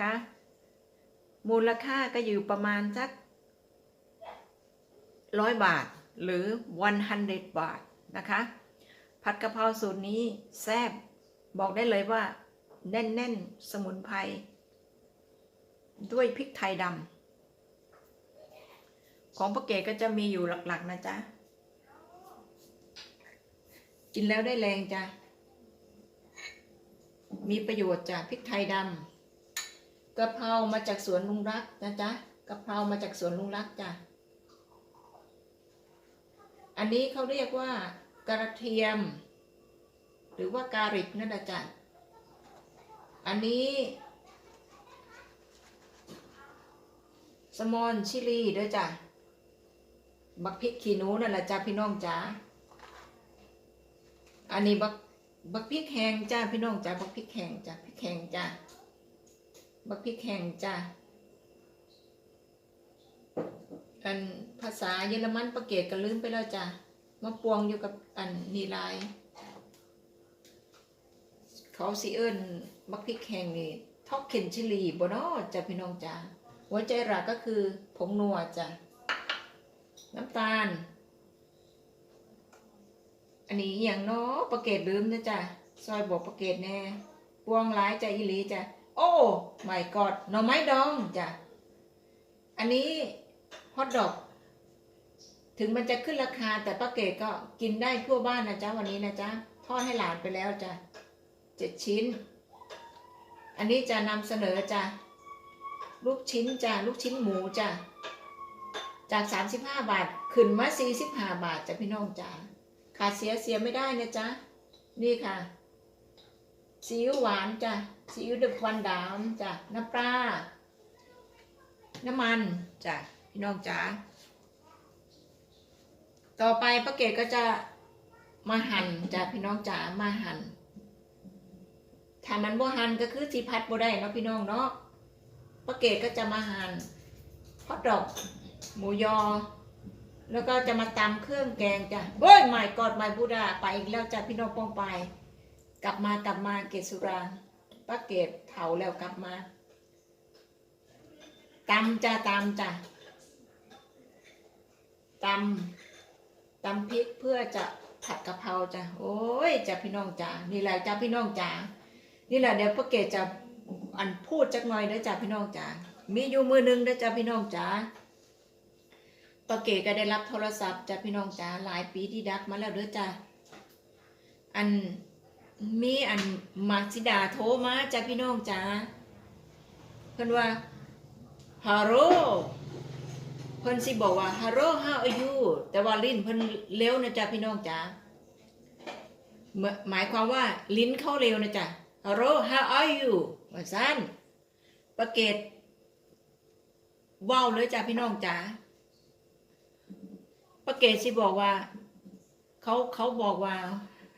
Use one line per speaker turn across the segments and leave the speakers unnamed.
คะ มูลค่าก็อยู่ประมาณสักร้อยบาทหรือ 100 บาทนะคะ ผัดกะเพราสูตรนี้แซ่บบอกได้เลยว่า แน่น ๆ สมุนไพรด้วยพริกไทยดำของปะเกตก็จะมีอยู่หลัก ๆ นะจ๊ะ กินแล้วได้แรงจ้ะ มีประโยชน์จากพริกไทยดำ กะเพรามาจากสวนลุงรักนะจ๊ะกะเพรามาจากสวนลุงรักจ้ะอันนี้เขาเรียกว่ากระเทียม หรือว่าการิกนั่นแหละจ้ะอันนี้สมอนชิลีด้อจ้ะบักพริกขี้หนูนั่นแหละจ้ะพี่น้องจ๋าอันนี้บักบักพริกแห้งจ้าพี่น้องจ้าบักพริกแห้งจ้าพริกแห้งจ้า บักพริกแห้งจ้าอันภาษาเยอรมันประเกตก็ลืมไปแล้วจ้ามาปวงอยู่กับอันนีลาย เขาสิเอิ้นบักพริกแห้งนี่ท็อกเข็นชิลีบนาะจ้าพี่น้องจ้าหัวใจหลักก็คือผงนัวจ้าน้ำตาล อันนี้อหย่างเนาะประเกตลืมนะจ๊ะซอยบอกประเกตแน่ปวงหลายใจอีหลีจ้ะ โอ้ไม่กอดหน่อไม้ดองจ้ะ อันนี้ฮอทดอก ถึงมันจะขึ้นราคา แต่ป้าเกตก็กินได้ทั่วบ้านนะจ๊ะวันนี้นะจ๊ะทอดให้หลานไปแล้วจ้ะเจ็ดชิ้น อันนี้จะนำเสนอจ้ะลูกชิ้นจ้ะลูกชิ้นหมูจ้ะจาก 35 บาท ขึ้นมา45บาทจ้ะพี่น้องจ้ะขาดเสียเสียไม่ได้นะจ๊ะนี่ค่ะซีอิ๊วหวานจ้ะ ซีอิ๊วดึกวันดามจ้ะน้ำปลา น้ำมันจ้ะพี่น้องจ๋า ต่อไปป้าเกดก็จะมาหั่นจ้ะพี่น้องจ๋า มาหั่น ถ้ามันบ่หั่นก็คือสีพัดบ่ได้เนาะพี่น้องเนาะป้าเกดก็จะมาหั่นฮอทดอก หมูยอ แล้วก็จะมาตำเครื่องแกงจ้ะเฮ้ยใหม่กอดใหม่บูดาไปอีกแล้วจ้ะพี่น้องปองไป กลับมากลับมาเกศสุรา ป้าเกศเผาแล้วกลับมาตำจ้ะตำจ้ะตำตำพริกเพื่อจะผัดกะเพราจ้ะโอ้ยจ้ะพี่น้องจ้ะนี่แหละจ้ะพี่น้องจ้ะนี่แหละเดี๋ยวป้าเกศจะอันพูดจักหน่อยเด้อจ้ะพี่น้องจ้ะมีอยู่มือหนึงเด้อจ้ะพี่น้องจ้ะปาเกก็ได้รับโทรศัพท์จ้าพี่น้องจ๋าหลายปีที่ดักมาแล้วเด้อจ้าอัน มีอันมาสิดาโทรมาจ้าพี่น้องจ๋าเพิ่นว่าฮัลโหลเพิ่นสิบอกว่าฮัลโหล how are you แต่ว่าลิ้นเพิ่นเร็วนะจ๊ะพี่น้องจ๋าหมายความว่าลิ้นเข้าเร็วนะจ๊ะฮัลโหล how are you ว่าซั่นปาเกตว้าวเลยจ้ะพี่น้องจ๋าปาเกตสิบอกว่า เขาเขาบอกว่า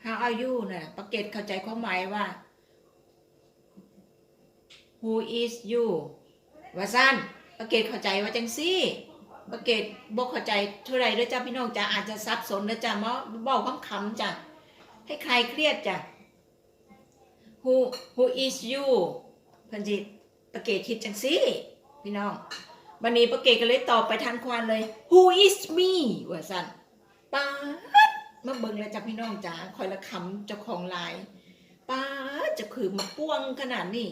how are you น่ะปาเกตเข้าใจความหมายว่า who is you ว่าสั้นปาเกตเข้าใจว่าจังซี่ปาเกตบอกเข้าใจเท่าไรเด้อจ้าพี่น้องจ้าอาจจะซับสนเด้อจ้ามาเบ้าคำๆจ้ะให้ใครเครียดจ้ะ who who is you พันจิตปาเกตคิดจังซี่พี่น้องวันนี้ป้าเกตก็เลยตอบไปทันควันเลย Who is me ว่าสันป้า มาเบิ่งเลยจ้ะพี่น้องจ๋าคอยละคำเจ้าของลายป้าจะคือมาป้วงขนาดนี้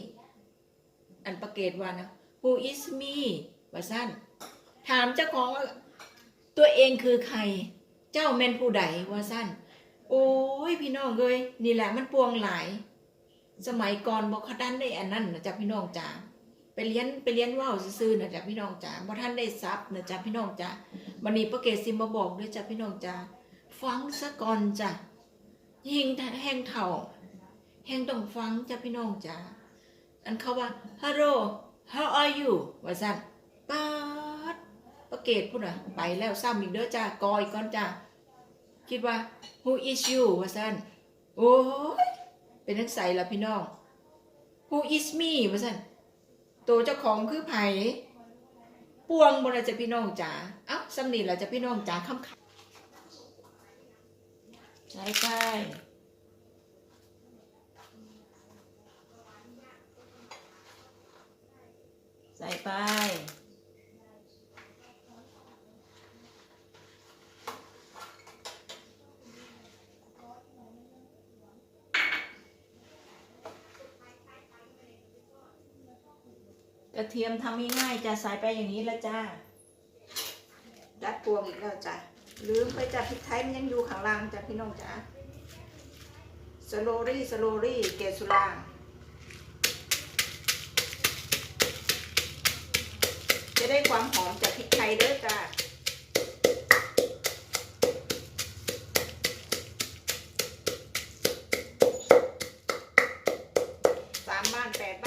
อันป้าเกตว่านะ Who is me ว่าสันถามเจ้าของว่าตัวเองคือใคร เจ้าแม่นผู้ใดว่าสั้น โอ้ยพี่น้องเลย นี่แหละมันปวงหลาย สมัยก่อนบอกขดันได้อันนั้นนะจ๊ะพี่น้องจ๋าไปเรียนไปเรียนว่าวซื่อๆนะจ๊ะพี่น้องจ๋าบ่ท่านได้ซับนะจ๊ะพี่น้องจ๋าวันนี้ป้าเกศสิมาบอกด้วยจ้ะพี่น้องจ๋า ฟังซะก่อนจ้ะแห้งแห้งเถ่าแห้งต้องฟังจ้ะพี่น้องจ๋าอันเขาว่า hello how are you ว่าสั่นป๊าดป้าเกศพูดอะไปแล้วซ้ำอีกเด้อจ้ากออีกก่อนจ้ะคิดว่า who is you ว่าสั่นโอ้ยเป็นนักใสละพี่น้อง who is me ว่าสั่นตัวเจ้าของคือไผ่ปวงบนจะพี่น้องจ๋าเอ้าสำนีเราจะพี่น้องจ๋าคำ ไหลไปใส่ไป กระเทียมทำง่ายๆจะใส่ไปอย่างนี้แล้วจ้า รัดพวงอีกแล้วจ้า ลืมไปจ้ะพริกไทยมันยังอยู่ข้างล่างจ้ะพี่น้องจ้ะสโลรี่สโลรี่เกสุรางจะได้ความหอมจากพริกไทยเด้อจ้ะสามบ้านแปดบ้าน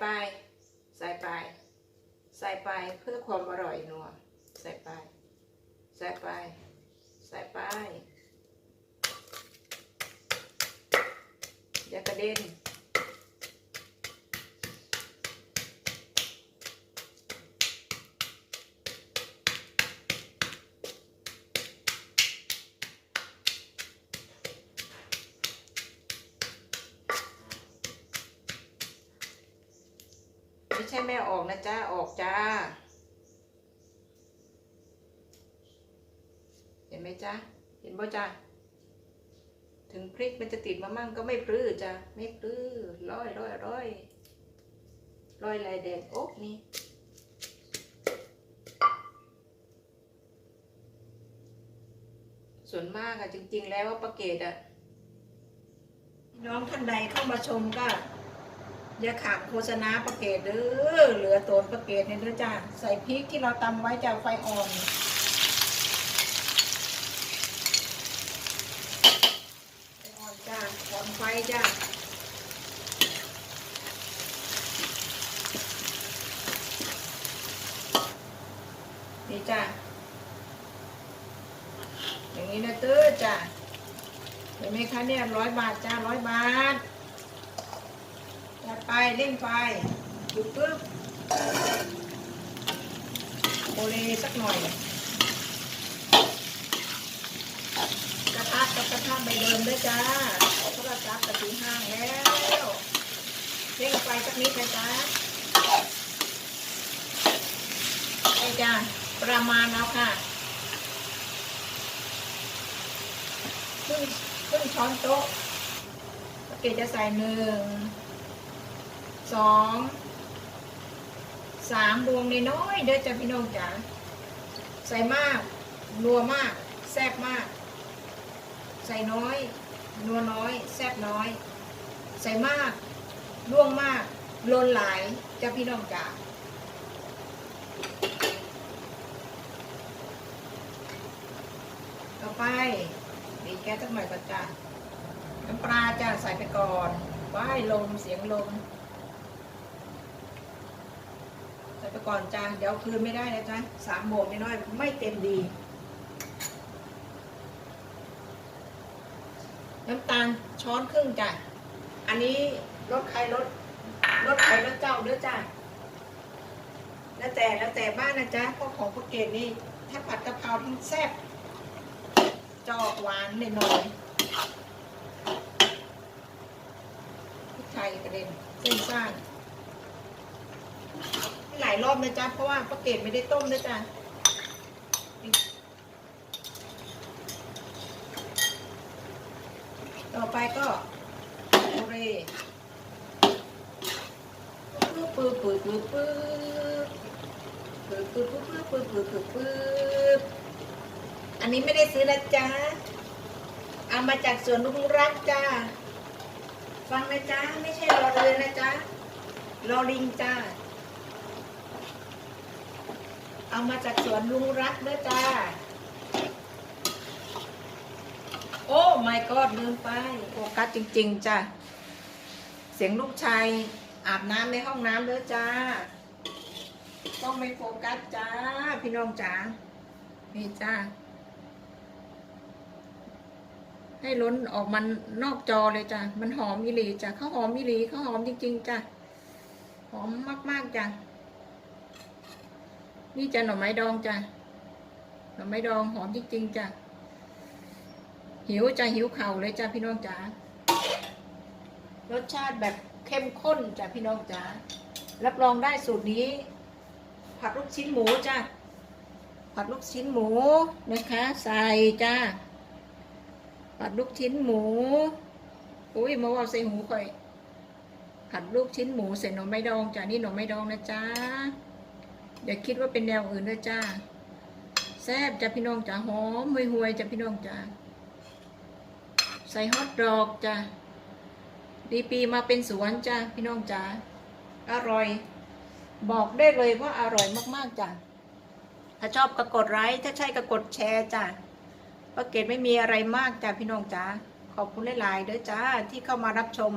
ไป ใส่ไป ใส่ไปเพื่อความอร่อยนัว ใส่ไป ใส่ไป ใส่ไปอย่ากระเด็น ไม่ใช่แม่ออกนะจ้าออกจ้า เห็นไหมจ๊ะเห็นบ่จ๊ะถึงพริกมันจะติดมามั่งก็ไม่ปลื้อจ้ะไม่ปลื้อร้อยร้อยร้อยร้อยลายแดงโอ๊กนี่ส่วนมากอะจริง ๆ แล้วว่าประเกตอะน้องท่านใดเข้ามาชมก็ อย่าขาดโฆษณาประเกตเด้อเหลือโตนประเกตเนี่ยเด้อจ้าใส่พริกที่เราตำไว้จากไฟอ่อนอ่อนจ้าอ่อนไฟจ้านี่จ้าอย่างนี้นะตื้อจ้าเห็นไหมคะเนี่ยร้อยบาทจ้าร้อยบาท ไปเร่งไฟหยุดปึ๊บโอเลสักหน่อย กระทะกับกระทะใบเดิมด้วยจ้าโทรศัพท์กับสีห้างแล้วเร่งไฟสักนิดนะจ้าไอจ้าประมาณเอาค่ะครึ่งครึ่งช้อนโต๊ะปกจะใส่หนึ่ง สองสามบวงน้อยเด้อจ้าพี่น้องจ๋าใส่มากนัวมาก แซ่บมาก ใส่น้อย นัวน้อย แซ่บน้อย ใส่มากล่วงมากลนหลายเจ้าพี่น้องจ๋าต่อไปดีแก๊สสักหน่อยก่อนจ้าน้ำปลาจ้าใส่ไปก่อนว้ายลมเสียงลม ใส่ไป ก่อนจ้าเดี๋ยวคืนไม่ได้นะจ๊ะสามโมงน้อยไม่เต็มดี น้ำตาลช้อนครึ่งจ้ะอันนี้รสใครรสรสใครรสเจ้าเด้อจ้ะแล้วแต่แล้วแต่บ้านนะจ๊ะพราะของพวกเกดนี่ถ้าผัดกะเพราทั้งแซ่บจอกหวานหน่อยๆพริกไทยกระเด็นเส้นซ่านหลาย รอบนะจ๊ะ เพราะว่าพวกเกดไม่ได้ต้มนะจ๊ะต่อไปก็โอเรปื๊บปื๊บปื๊บปื๊บปื๊บปื๊บปื๊บปื๊บปื๊บปื๊บปื๊บปื๊บปื๊บอันนี้ไม่ได้ซื้อนะจ๊ะ เอามาจากสวนลุงรักจ้า ฟังนะจ๊ะ ไม่ใช่รอเรือนะจ๊ะ รอลิงจ้า เอามาจากสวนลุงรักเด้อจ้า โอ้ my god ลืมไปโฟกัสจริง ๆจ้ะ เสียงลูกชายอาบน้ำในห้องน้ำเด้อจ้า ต้องไม่โฟกัสจ้า พี่น้องจ้านี่จ้า ให้ล้นออกมันนอกจอเลยจ้ะ มันหอมอีหลีจ้ะข้าวหอมอีหลีข้าวหอมจริง ๆจ้ะ หอมมากๆจ้ะ นี่จ้ะหน่อไม้ดองจ้ะหน่อไม้ดองหอมจริงๆจ้ะหิวจ้ะหิวเข่าเลยจ้ะพี่น้องจ๋ารสชาติแบบเข้มข้นจ้ะพี่น้องจ๋ารับรองได้สูตรนี้ ผัดลูกชิ้นหมูจ้ะผัดลูกชิ้นหมูนะคะ ใส่จ้าผัดลูกชิ้นหมูอุ้ยมาว่าใส่หูค่อยผัดลูกชิ้นหมูใส่หน่อไม้ดองจ้านี่หน่อไม้ดองนะจ้า อย่าคิดว่าเป็นแนวอื่นนะจ้า แซ่บจ้าพี่น้องจ้าหอมห่วยห่วยๆจ้าพี่น้องจ้าใส่ฮอทดอกจ้าดีปีมาเป็นสวนจ้าพี่น้องจ้าอร่อย บอกได้เลยว่าอร่อยมากๆจ้าถ้าชอบก็กดไลค์ถ้าใช่ก็กดแชร์จ้ะป้าเกดไม่มีอะไรมากจ้ะพี่น้องจ้าขอบคุณหลายๆเด้อจ้าที่เข้ามารับชม